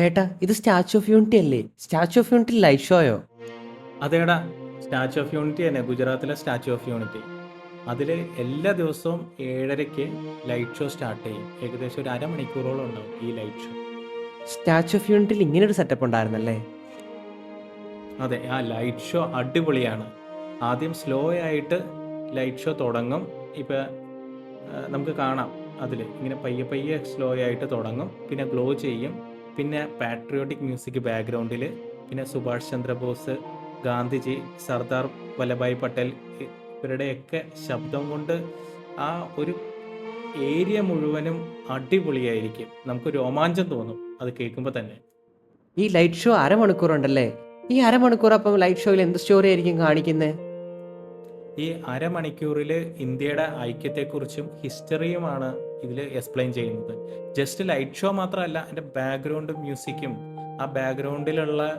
ചേട്ടാ ഇത് statue of unity അല്ലേ? സ്റ്റാച്ചു ഓഫ് യൂണിറ്റി ലൈവ് ഷോയോ അതേടാ സ്റ്റാച്ചു ഓഫ് യൂണിറ്റി തന്നെ ഗുജറാത്തിലെ സ്റ്റാച്ചു ഓഫ് യൂണിറ്റി. അതിൽ എല്ലാ ദിവസവും ഏഴരയ്ക്ക് ലൈറ്റ് ഷോ സ്റ്റാർട്ട് ചെയ്യും. ഏകദേശം ഒരു അരമണിക്കൂറോളം ഉണ്ടാവും ഈ ലൈറ്റ് ഷോ. സ്റ്റാച്ചു ഓഫ് യൂണിറ്റിൽ ഇങ്ങനെ ഒരു സെറ്റപ്പ് ഉണ്ടായിരുന്നല്ലേ? അതെ ആ ലൈറ്റ് ഷോ അടിപൊളിയാണ്. ആദ്യം സ്ലോ ആയിട്ട് ലൈറ്റ് ഷോ തുടങ്ങും. ഇപ്പം നമുക്ക് കാണാം അതിൽ ഇങ്ങനെ പയ്യെ പയ്യെ സ്ലോ ആയിട്ട് തുടങ്ങും. പിന്നെ ഗ്ലോ ചെയ്യും. പിന്നെ പാട്രിയോട്ടിക് മ്യൂസിക് ബാക്ക്ഗ്രൗണ്ടിൽ പിന്നെ സുഭാഷ് ചന്ദ്രബോസ് ഗാന്ധിജി സർദാർ വല്ലഭായ് പട്ടേൽ ഇവരുടെയൊക്കെ ശബ്ദം കൊണ്ട് ആ ഒരു ഏരിയ മുഴുവനും അടിപൊളിയായിരിക്കും. നമുക്ക് രോമാഞ്ചം തോന്നും അത് കേൾക്കുമ്പോൾ തന്നെ. ഈ ലൈറ്റ് ഷോ അരമണിക്കൂർ ഉണ്ടല്ലേ ഈ അരമണിക്കൂർ അപ്പം ലൈറ്റ് ഷോയിൽ എന്ത് സ്റ്റോറി ആയിരിക്കും കാണിക്കുന്നത് ഈ അരമണിക്കൂറിൽ ഇന്ത്യയുടെ ഐക്യത്തെക്കുറിച്ചും ഹിസ്റ്ററിയുമാണ് ഇതിൽ എക്സ്പ്ലെയിൻ ചെയ്യുന്നത്. ജസ്റ്റ് ലൈറ്റ് ഷോ മാത്രമല്ല അതിന്റെ ബാക്ക്ഗ്രൗണ്ട് മ്യൂസിക്കും ആ ബാക്ക്ഗ്രൗണ്ടിലുള്ള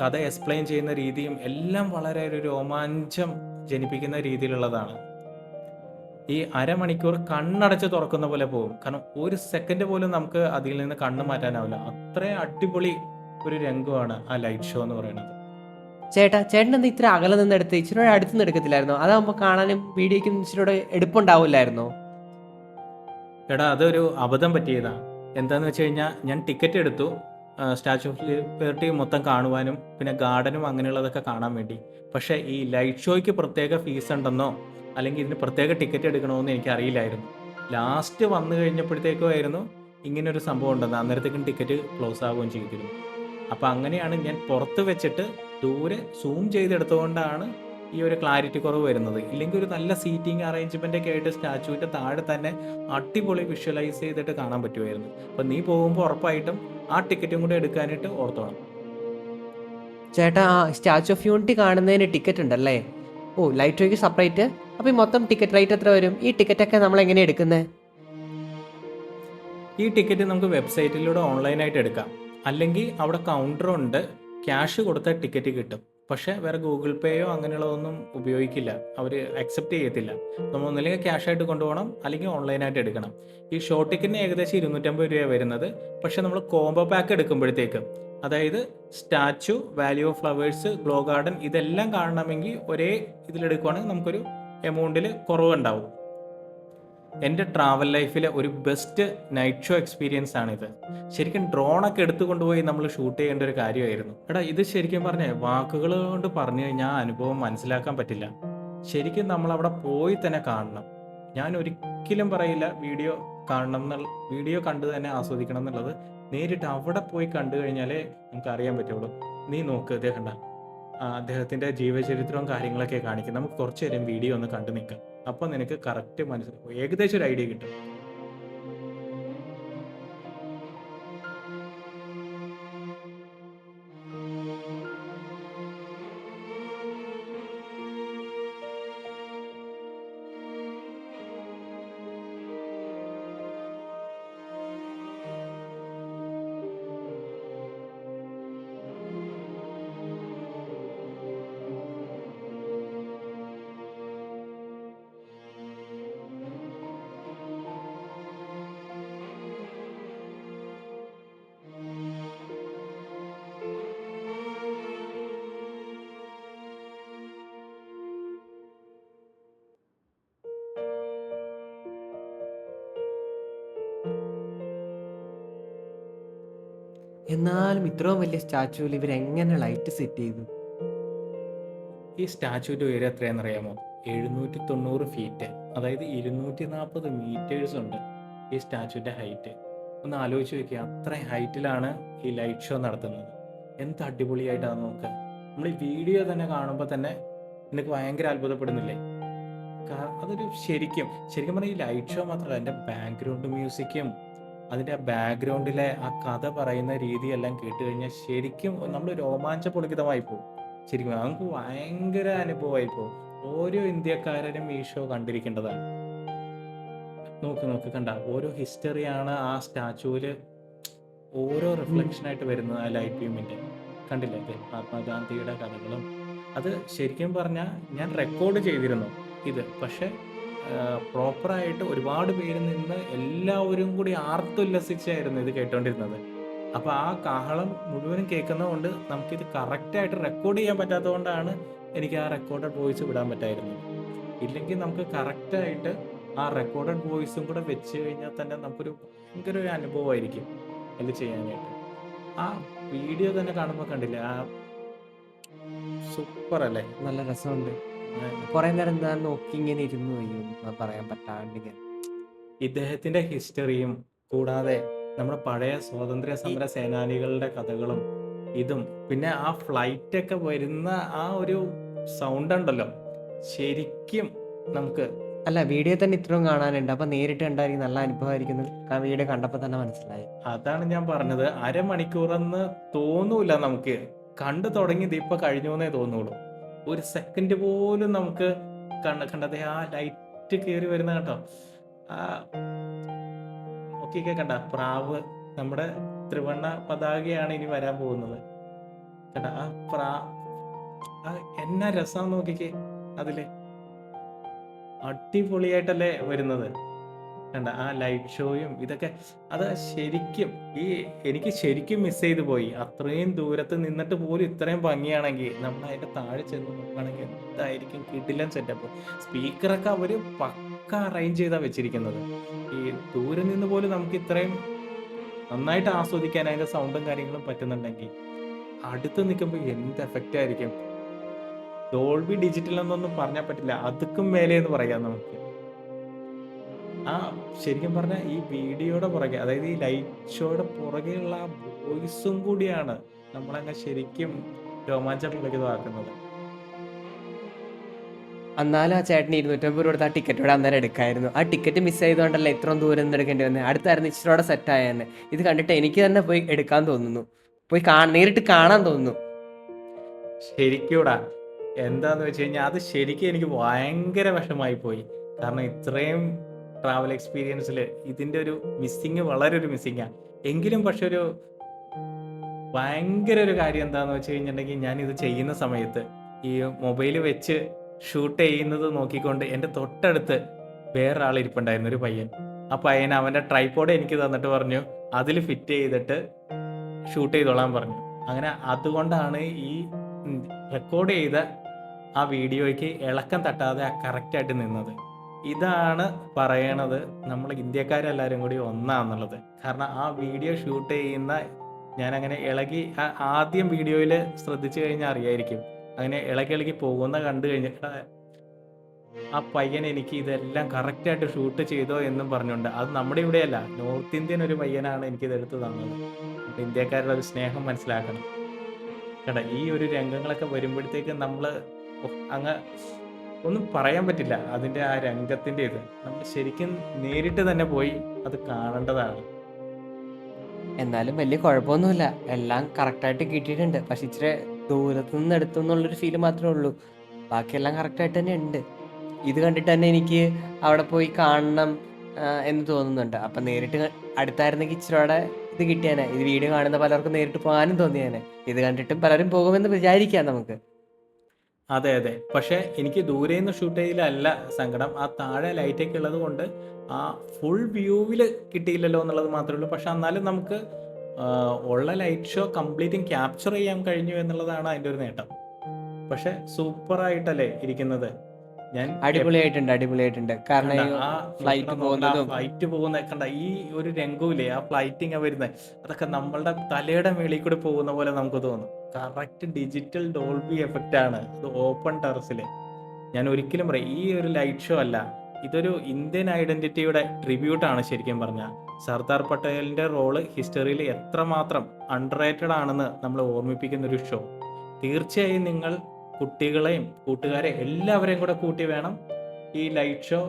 കഥ എക്സ്പ്ലെയിൻ ചെയ്യുന്ന രീതിയും എല്ലാം വളരെ ഒരു രോമാഞ്ചം ജനിപ്പിക്കുന്ന രീതിയിലുള്ളതാണ്. ഈ അരമണിക്കൂർ കണ്ണടച്ച് തുറക്കുന്ന പോലെ പോകും. കാരണം ഒരു സെക്കൻഡ് പോലും നമുക്ക് അതിൽ നിന്ന് കണ്ണ് മാറ്റാനാവില്ല. അത്രയും അടിപൊളി ഒരു രംഗമാണ് ആ ലൈറ്റ് ഷോ എന്ന് പറയുന്നത്. ചേട്ടാ ചേട്ടൻ എന്താ ഇത്ര അകലെ നിന്ന് എടുത്ത്? ഇച്ചിരി അടുത്ത് നിന്ന് എടുക്കത്തില്ലായിരുന്നോ? അതാകുമ്പോൾ കാണാനും വീഡിയോയ്ക്കും ഇച്ചിരി എടുപ്പുണ്ടാവില്ലായിരുന്നോ? എടാ അതൊരു അബദ്ധം പറ്റിയതാ. എന്താന്ന് വെച്ച് കഴിഞ്ഞാൽ ഞാൻ ടിക്കറ്റ് എടുത്തു. സ്റ്റാച്യു ഓഫ് ലിബർട്ടി മൊത്തം കാണുവാനും പിന്നെ ഗാർഡനും അങ്ങനെയുള്ളതൊക്കെ കാണാൻ വേണ്ടി. പക്ഷേ ഈ ലൈറ്റ് ഷോയ്ക്ക് പ്രത്യേക ഫീസ് ഉണ്ടെന്നോ അല്ലെങ്കിൽ ഇതിന് പ്രത്യേക ടിക്കറ്റ് എടുക്കണമെന്ന് എനിക്ക് അറിയില്ലായിരുന്നു ലാസ്റ്റ് വന്നു കഴിഞ്ഞപ്പോഴത്തേക്കും ആയിരുന്നു ഇങ്ങനെ ഒരു സംഭവം ഉണ്ടെന്ന്. അന്നേരത്തേക്കും ടിക്കറ്റ് ക്ലോസ് ആവുകയും ചെയ്തിരുന്നു. അപ്പോൾ അങ്ങനെയാണ് ഞാൻ പുറത്ത് വെച്ചിട്ട് ദൂരെ സൂം ചെയ്തെടുത്തുകൊണ്ടാണ് ഈ ഒരു ക്ലാരിറ്റി കുറവ് വരുന്നത്. ഇല്ലെങ്കിൽ ഒരു നല്ല സീറ്റിംഗ് അറേഞ്ച്മെന്റ് ഒക്കെ ആയിട്ട് സ്റ്റാച്ചുവിന്റെ താഴെ തന്നെ അടിപൊളി വിഷ്വലൈസ് ചെയ്തിട്ട് കാണാൻ പറ്റുമായിരുന്നു. അപ്പം നീ പോകുമ്പോൾ ഉറപ്പായിട്ടും ആ ടിക്കറ്റും കൂടെ എടുക്കാനായിട്ട് ഓർത്തോണം. ചേട്ടാ ആ സ്റ്റാച്ചു ഓഫ് യൂണിറ്റി കാണുന്നതിന് ടിക്കറ്റ് ഉണ്ടല്ലേ? ഓ ലൈറ്റ് ഷോയ്ക്ക് സെപ്പറേറ്റ് അപ്പോൾ ഈ മൊത്തം ടിക്കറ്റ് റേറ്റ് എത്ര വരും? ഈ ടിക്കറ്റ് ഒക്കെ നമ്മൾ എങ്ങനെയാണ് എടുക്കുന്നത് ഈ ടിക്കറ്റ് നമുക്ക് വെബ്സൈറ്റിലൂടെ ഓൺലൈനായിട്ട് എടുക്കാം. അല്ലെങ്കിൽ അവിടെ കൗണ്ടറുണ്ട് ക്യാഷ് കൊടുത്ത ടിക്കറ്റ് കിട്ടും. പക്ഷേ വേറെ ഗൂഗിൾ പേയോ അങ്ങനെയുള്ളതൊന്നും ഉപയോഗിക്കില്ല. അവർ അക്സെപ്റ്റ് ചെയ്യത്തില്ല. നമ്മൾ ഒന്നില്ലെങ്കിൽ ക്യാഷ് ആയിട്ട് കൊണ്ടുപോകണം അല്ലെങ്കിൽ ഓൺലൈനായിട്ട് എടുക്കണം. ഈ ഷോർട്ട് ടിക്കറ്റിന് ഏകദേശം ഇരുന്നൂറ്റമ്പത് രൂപ വരുന്നത്. പക്ഷേ നമ്മൾ കോംബോ പാക്ക് എടുക്കുമ്പോഴത്തേക്ക് അതായത് statue valley of flowers glow garden ഇതെല്ലാം കാണണമെങ്കിൽ ഒരേ ഇതിലെടുക്കുവാണെങ്കിൽ നമുക്കൊരു എമൗണ്ടിൽ കുറവുണ്ടാവും. എന്റെ ട്രാവൽ ലൈഫിലെ ഒരു ബെസ്റ്റ് നൈറ്റ് ഷോ എക്സ്പീരിയൻസ് ആണിത്. ശരിക്കും ഡ്രോണൊക്കെ എടുത്തു കൊണ്ടുപോയി നമ്മൾ ഷൂട്ട് ചെയ്യേണ്ട ഒരു കാര്യമായിരുന്നു. എടാ ഇത് ശരിക്കും പറഞ്ഞേ വാക്കുകൾ കൊണ്ട് പറഞ്ഞു കഴിഞ്ഞാൽ അനുഭവം മനസ്സിലാക്കാൻ പറ്റില്ല. ശരിക്കും നമ്മൾ അവിടെ പോയി തന്നെ കാണണം. ഞാൻ ഒരിക്കലും പറയില്ല വീഡിയോ കാണണം എന്നുള്ള വീഡിയോ കണ്ടു തന്നെ ആസ്വദിക്കണം എന്നുള്ളത്. നേരിട്ട് അവിടെ പോയി കണ്ടു കഴിഞ്ഞാലേ നമുക്ക് അറിയാൻ പറ്റുള്ളൂ. നീ നോക്ക് ഇതേ കണ്ട. അദ്ദേഹത്തിന്റെ ജീവചരിത്രവും കാര്യങ്ങളൊക്കെ കാണിക്കും. നമുക്ക് കുറച്ചു നേരം വീഡിയോ ഒന്ന് കണ്ടു നിൽക്കാം. അപ്പോൾ നിനക്ക് കറക്റ്റ് മനസ്സിലാവും. ഏകദേശം ഒരു ഐഡിയ കിട്ടും. എന്നാലും ഇത്രയും വലിയ സ്റ്റാച്ചുവിൽ എങ്ങനെ ലൈറ്റ് സെറ്റ് ചെയ്തു? ഈ സ്റ്റാച്ചുവിന്റെ ഉയരം എത്രയാണെന്നറിയാമോ? എഴുന്നൂറ്റി തൊണ്ണൂറ് ഫീറ്റ് അതായത് ഇരുന്നൂറ്റി നാൽപ്പത് മീറ്റേഴ്സ് ഉണ്ട് ഈ സ്റ്റാച്ചുവിന്റെ ഹൈറ്റ് ഒന്ന് ആലോചിച്ച് വെക്കുക അത്ര ഹൈറ്റിലാണ് ഈ ലൈറ്റ് ഷോ നടത്തുന്നത്. എന്ത് അടിപൊളിയായിട്ടാണ് നോക്കുക നമ്മൾ ഈ വീഡിയോ തന്നെ കാണുമ്പോൾ തന്നെ നിനക്ക് ഭയങ്കര അത്ഭുതപ്പെടുന്നില്ലേ? അതൊരു ശരിക്കും ശരിക്കും പറഞ്ഞാൽ ഈ ലൈറ്റ് ഷോ മാത്രമല്ല എന്റെ ബാക്ക്ഗ്രൗണ്ട് മ്യൂസിക്കും അതിന്റെ ബാക്ക്ഗ്രൗണ്ടിലെ ആ കഥ പറയുന്ന രീതിയെല്ലാം കേട്ട് കഴിഞ്ഞാൽ ശരിക്കും നമ്മൾ രോമാഞ്ചപുളികിതമായി പോകും. ശരിക്കും നമുക്ക് ഭയങ്കര അനുഭവമായി പോകും. ഓരോ ഇന്ത്യക്കാരനും ഈ ഷോ കണ്ടിരിക്കേണ്ടതാണ്. നോക്ക് നോക്ക് കണ്ട. ഓരോ ഹിസ്റ്ററിയാണ് ആ സ്റ്റാച്ചുവിൽ ഓരോ റിഫ്ലക്ഷൻ ആയിട്ട് വരുന്നത് ആ ലൈറ്റ് ബീമിന്റെ കണ്ടില്ലേ? മഹാത്മാഗാന്ധിയുടെ കഥകളും. അത് ശരിക്കും പറഞ്ഞാൽ ഞാൻ റെക്കോർഡ് ചെയ്തിരുന്നു ഇത്. പക്ഷെ പ്രോപ്പറായിട്ട് ഒരുപാട് പേര് നിന്ന് എല്ലാവരും കൂടി ആർത്തുല്ലസിച്ചായിരുന്നു ഇത് കേട്ടോണ്ടിരുന്നത്. അപ്പൊ ആ കാഹളം മുഴുവനും കേൾക്കുന്നതുകൊണ്ട് നമുക്കിത് കറക്റ്റായിട്ട് റെക്കോർഡ് ചെയ്യാൻ പറ്റാത്തതുകൊണ്ടാണ് എനിക്ക് ആ റെക്കോർഡഡ് വോയിസ് വിടാൻ പറ്റായിരുന്നത്. ഇല്ലെങ്കിൽ നമുക്ക് കറക്റ്റായിട്ട് ആ റെക്കോർഡഡ് വോയിസും കൂടെ വെച്ച് കഴിഞ്ഞാൽ തന്നെ നമുക്കൊരു ഭയങ്കര ഒരു അനുഭവമായിരിക്കും അതിൽ ചെയ്യാനായിട്ട്. ആ വീഡിയോ തന്നെ കാണുമ്പോൾ കണ്ടില്ലേ? ആ സൂപ്പർ അല്ലേ? നല്ല രസമുണ്ട്. കുറെ നേരം ഞാൻ നോക്കി ഇങ്ങനെ ഇരുന്നു ഒന്നും പറയാൻ പറ്റാണ്ട് ഇങ്ങനെ. ഇദ്ദേഹത്തിന്റെ ഹിസ്റ്ററിയും കൂടാതെ നമ്മുടെ പഴയ സ്വാതന്ത്ര്യ സമര സേനാനികളുടെ കഥകളും ഇതും പിന്നെ ആ ഫ്ലൈറ്റ് ഒക്കെ വരുന്ന ആ ഒരു സൗണ്ട് ഉണ്ടല്ലോ. ശരിക്കും നമുക്ക് അല്ല വീഡിയോ തന്നെ ഇത്രയും കാണാനുണ്ട്. അപ്പൊ നേരിട്ട് കണ്ടായിരിക്കും നല്ല അനുഭവമായിരിക്കും ആ വീഡിയോ കണ്ടപ്പോ തന്നെ മനസ്സിലായി. അതാണ് ഞാൻ പറഞ്ഞത്. അരമണിക്കൂറെന്ന് തോന്നൂല നമുക്ക്. കണ്ടു തുടങ്ങിയത് ഇപ്പൊ കഴിഞ്ഞു എന്നേ തോന്നുള്ളൂ. ഒരു സെക്കൻഡ് പോലും നമുക്ക് കണ്ണ കണ്ടത് ആ ലൈറ്റ് കയറി വരുന്ന കേട്ടോ ആ നോക്കിയൊക്കെ കണ്ട പ്രാവ് നമ്മുടെ ത്രിവണ്ണ പതാകയാണ് ഇനി വരാൻ പോകുന്നത്. കണ്ട ആ പ്രാ ആ എന്നാ രസം നോക്കിക്കേ അതിൽ. അടിപൊളിയായിട്ടല്ലേ വരുന്നത്. കണ്ട ആ ലൈറ്റ് ഷോയും ഇതൊക്കെ അത് ശരിക്കും ഈ എനിക്ക് ശരിക്കും മിസ് ചെയ്തു പോയി. അത്രയും ദൂരത്ത് നിന്നിട്ട് പോലും ഇത്രയും ഭംഗിയാണെങ്കിൽ നമ്മൾ അതിന്റെ താഴെ ചെന്ന് നോക്കുകയാണെങ്കിൽ എന്തായിരിക്കും കിടിലൻ സെറ്റപ്പ് സ്പീക്കറൊക്കെ അവർ പക്ക അറേഞ്ച് ചെയ്താ വെച്ചിരിക്കുന്നത്. ഈ ദൂരെ നിന്ന് പോലും നമുക്ക് ഇത്രയും നന്നായിട്ട് ആസ്വദിക്കാൻ അതിന്റെ സൗണ്ടും കാര്യങ്ങളും പറ്റുന്നുണ്ടെങ്കിൽ അടുത്ത് നിൽക്കുമ്പോൾ എന്ത് എഫക്റ്റ് ആയിരിക്കും? ഡോൾബി ഡിജിറ്റൽ എന്നൊന്നും പറഞ്ഞാൽ പറ്റില്ല. അതുക്കും മേലെ എന്ന് പറയാം നമുക്ക്. ആ ശരിക്കും പറഞ്ഞാൽ ഈ വീഡിയോയുടെ പുറകെ അതായത് ഈ ലൈറ്റ് ഷോയുടെ പുറകെയുള്ള ആ വോയിസും കൂടിയാണ് നമ്മളങ്ങ് ശരിക്കും രോമാഞ്ചപ്പെടുന്നതാക്കുന്നത് എന്നാലും ആ ചേട്ടന് ഇരുന്നൂറ്റമ്പത് രൂപ കൊടുത്ത് ആ ടിക്കറ്റ് ഇവിടെ അന്നേരം എടുക്കായിരുന്നു. ആ ടിക്കറ്റ് മിസ് ചെയ്തുകൊണ്ടല്ലേ ഇത്രയും ദൂരം നിന്ന് എടുക്കേണ്ടി വന്നത് അടുത്തായിരുന്നു ഇച്ചിരിയോടെ സെറ്റ് ആയെന്നെ. ഇത് കണ്ടിട്ട് എനിക്ക് തന്നെ പോയി എടുക്കാൻ തോന്നുന്നു. പോയി കാ നേരിട്ട് കാണാൻ തോന്നുന്നു. ശരിക്കൂടാ. എന്താന്ന് വെച്ച് കഴിഞ്ഞാൽ അത് ശരിക്കും എനിക്ക് ഭയങ്കര വിഷമായി പോയി. കാരണം ഇത്രയും ട്രാവൽ എക്സ്പീരിയൻസിൽ ഇതിന്റെ ഒരു മിസ്സിങ് വളരെ ഒരു മിസ്സിങ്ങാണ് എങ്കിലും പക്ഷെ ഒരു ഭയങ്കര ഒരു കാര്യം എന്താണെന്ന് വെച്ച് കഴിഞ്ഞിട്ടുണ്ടെങ്കിൽ ഞാൻ ഇത് ചെയ്യുന്ന സമയത്ത് ഈ മൊബൈൽ വെച്ച് ഷൂട്ട് ചെയ്യുന്നത് നോക്കിക്കൊണ്ട് എന്റെ തൊട്ടടുത്ത് വേറൊരാൾ ഇരിപ്പുണ്ടായിരുന്നു ഒരു പയ്യൻ. ആ പയ്യൻ അവന്റെ ട്രൈപോഡ് എനിക്ക് തന്നിട്ട് പറഞ്ഞു അതിൽ ഫിറ്റ് ചെയ്തിട്ട് ഷൂട്ട് ചെയ്തോളാൻ പറഞ്ഞു. അങ്ങനെ അതുകൊണ്ടാണ് ഈ റെക്കോർഡ് ചെയ്ത ആ വീഡിയോയ്ക്ക് ഇളക്കം തട്ടാതെ കറക്റ്റായിട്ട് നിന്നത്. ഇതാണ് പറയണത് നമ്മൾ ഇന്ത്യക്കാരെല്ലാവരും കൂടി ഒന്നാന്നുള്ളത്. കാരണം ആ വീഡിയോ ഷൂട്ട് ചെയ്യുന്ന ഞാൻ അങ്ങനെ ഇളകി ആദ്യം വീഡിയോയിൽ ശ്രദ്ധിച്ചു കഴിഞ്ഞാൽ അറിയായിരിക്കും. അങ്ങനെ ഇളകി ഇളകി പോകുന്ന കണ്ടു കഴിഞ്ഞിട്ട് ആ പയ്യൻ എനിക്ക് ഇതെല്ലാം കറക്റ്റായിട്ട് ഷൂട്ട് ചെയ്തോ എന്നും പറഞ്ഞുണ്ട് അത് നമ്മുടെ ഇവിടെയല്ല നോർത്ത് ഇന്ത്യൻ ഒരു പയ്യനാണ് എനിക്ക് ഇതെടുത്ത് തന്നത് ഇന്ത്യക്കാരുടെ ഒരു സ്നേഹം മനസ്സിലാക്കണം. കേട്ടോ ഈ ഒരു രംഗങ്ങളൊക്കെ വരുമ്പോഴത്തേക്ക് നമ്മൾ അങ്ങ് ഒന്നും പറയാൻ പറ്റില്ല. അതിന്റെ ആ രംഗത്തിന്റെ ഇത്. നമ്മൾ ശരിക്കും നേരിട്ട് തന്നെ പോയി അത് കാണേണ്ടതാണ്. എന്നാലും വലിയ കുഴപ്പമൊന്നുമില്ല. എല്ലാം കറക്റ്റായിട്ട് കിട്ടിയിട്ടുണ്ട്. പക്ഷെ ഇച്ചിരി ദൂരത്തു നിന്ന് എടുത്തു എന്നുള്ളൊരു ഫീൽ മാത്രമേ ഉള്ളൂ. ബാക്കിയെല്ലാം കറക്റ്റായിട്ട് തന്നെ ഉണ്ട്. ഇത് കണ്ടിട്ട് തന്നെ എനിക്ക് അവിടെ പോയി കാണണം എന്ന് തോന്നുന്നുണ്ട്. അപ്പം നേരിട്ട് അടുത്തായിരുന്നെങ്കിൽ ഇച്ചിരിയോടെ ഇത് കിട്ടിയാനെ. ഇത് വീഡിയോ കാണുന്ന പലർക്കും നേരിട്ട് പോകാനും തോന്നിയാനെ. ഇത് കണ്ടിട്ടും പലരും പോകുമെന്ന് വിചാരിക്കാം നമുക്ക്. അതെ അതെ. പക്ഷെ എനിക്ക് ദൂരെ നിന്ന് ഷൂട്ട് ചെയ്യലല്ല സങ്കടം. ആ താഴെ ലൈറ്റൊക്കെ ഉള്ളത് കൊണ്ട് ആ ഫുൾ വ്യൂവിൽ കിട്ടിയില്ലല്ലോ എന്നുള്ളത് മാത്രമേ ഉള്ളൂ. പക്ഷെ എന്നാലും നമുക്ക് ഉള്ള ലൈറ്റ് ഷോ കംപ്ലീറ്റും ക്യാപ്ചർ ചെയ്യാൻ കഴിഞ്ഞു എന്നുള്ളതാണ് അതിന്റെ ഒരു നേട്ടം. പക്ഷെ സൂപ്പറായിട്ടല്ലേ ഇരിക്കുന്നത്. ഞാൻ അടിപൊളിയായിട്ടുണ്ട് അടിപൊളിയായിട്ടുണ്ട്. കാരണം ആ ഫ്ലൈറ്റ് പോകുന്നതും. ഫ്ലൈറ്റ് പോകുന്ന കണ്ട ഈ ഒരു രംഗവും ആ ഫ്ലൈറ്റിങ് വരുന്നത് അതൊക്കെ നമ്മളുടെ തലയുടെ മേളിൽ കൂടെ പോകുന്ന പോലെ നമുക്ക് തോന്നും. കറക്റ്റ് ഡിജിറ്റൽ ഡോൾബി എഫക്റ്റ് ആണ്. ഇത് ഓപ്പൺ ടെറസിൽ ഞാൻ ഒരിക്കലും പറയും ഈ ഒരു ലൈറ്റ് ഷോ അല്ല. ഇതൊരു ഇന്ത്യൻ ഐഡന്റിറ്റിയുടെ ട്രിബ്യൂട്ട് ആണ് ശരിക്കും പറഞ്ഞാൽ സർദാർ പട്ടേലിന്റെ റോൾ ഹിസ്റ്ററിയിൽ എത്രമാത്രം അണ്ടർറേറ്റഡ് ആണെന്ന് നമ്മൾ ഓർമ്മിപ്പിക്കുന്ന ഒരു ഷോ തീർച്ചയായും നിങ്ങൾ കുട്ടികളെയും കൂട്ടുകാരെ എല്ലാവരെയും കൂടെ കൂട്ടി വേണം ഈ ലൈറ്റ് ഷോ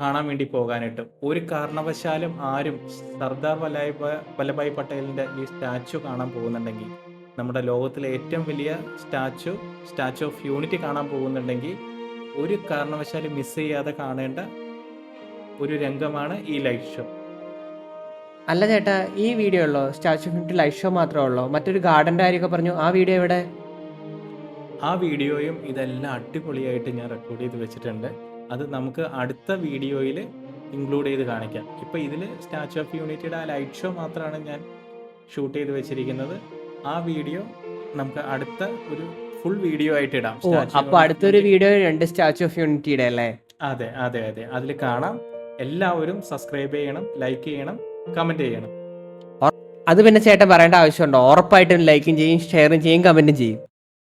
കാണാൻ വേണ്ടി പോകാനായിട്ട്. ഒരു കാരണവശാലും ആരും സർദാർ വല്ലായ് വല്ലഭായ് പട്ടേലിന്റെ ഈ സ്റ്റാച്ചു കാണാൻ പോകുന്നുണ്ടെങ്കിൽ നമ്മുടെ ലോകത്തിലെ ഏറ്റവും വലിയ സ്റ്റാച്ചു സ്റ്റാച്ചു ഓഫ് യൂണിറ്റി കാണാൻ പോകുന്നുണ്ടെങ്കിൽ ഒരു കാരണവശാലും മിസ് ചെയ്യാതെ കാണേണ്ട ഒരു രംഗമാണ് ഈ ലൈറ്റ് ഷോ അല്ല ചേട്ടാ ഈ വീഡിയോ ഉള്ളോ? Statue of Unity light show മാത്രമേ ഉള്ളോ? മറ്റൊരു ഗാർഡന്റെ കാര്യമൊക്കെ പറഞ്ഞു ആ വീഡിയോ എവിടെ? ആ വീഡിയോയും ഇതെല്ലാം അടിപൊളിയായിട്ട് ഞാൻ റെക്കോർഡ് ചെയ്ത് വെച്ചിട്ടുണ്ട്. അത് നമുക്ക് അടുത്ത വീഡിയോയിൽ ഇൻക്ലൂഡ് ചെയ്ത് കാണിക്കാം. ഇപ്പോൾ ഇതിൽ സ്റ്റാച്യു ഓഫ് യൂണിറ്റിയുടെ ആ ലൈറ്റ് ഷോ മാത്രമാണ് ഞാൻ ഷൂട്ട് ചെയ്ത് വെച്ചിരിക്കുന്നത്. ആ വീഡിയോ നമുക്ക് അടുത്ത ഒരു ഫുൾ വീഡിയോ ആയിട്ട് ഇടാം. അപ്പോൾ അപ്പൊ അടുത്തൊരു വീഡിയോ രണ്ട് സ്റ്റാച്യു ഓഫ് യൂണിറ്റിയുടെ അല്ലേ? അതെ അതെ അതെ. അതിൽ കാണാം. എല്ലാവരും സബ്സ്ക്രൈബ് ചെയ്യണം ലൈക്ക് ചെയ്യണം കമന്റ് ചെയ്യണം. അത് പിന്നെ ചേട്ടൻ പറയേണ്ട ആവശ്യമുണ്ടോ? ഉറപ്പായിട്ടും ലൈക്കും ചെയ്യും ഷെയറും ചെയ്യും കമന്റും ചെയ്യും.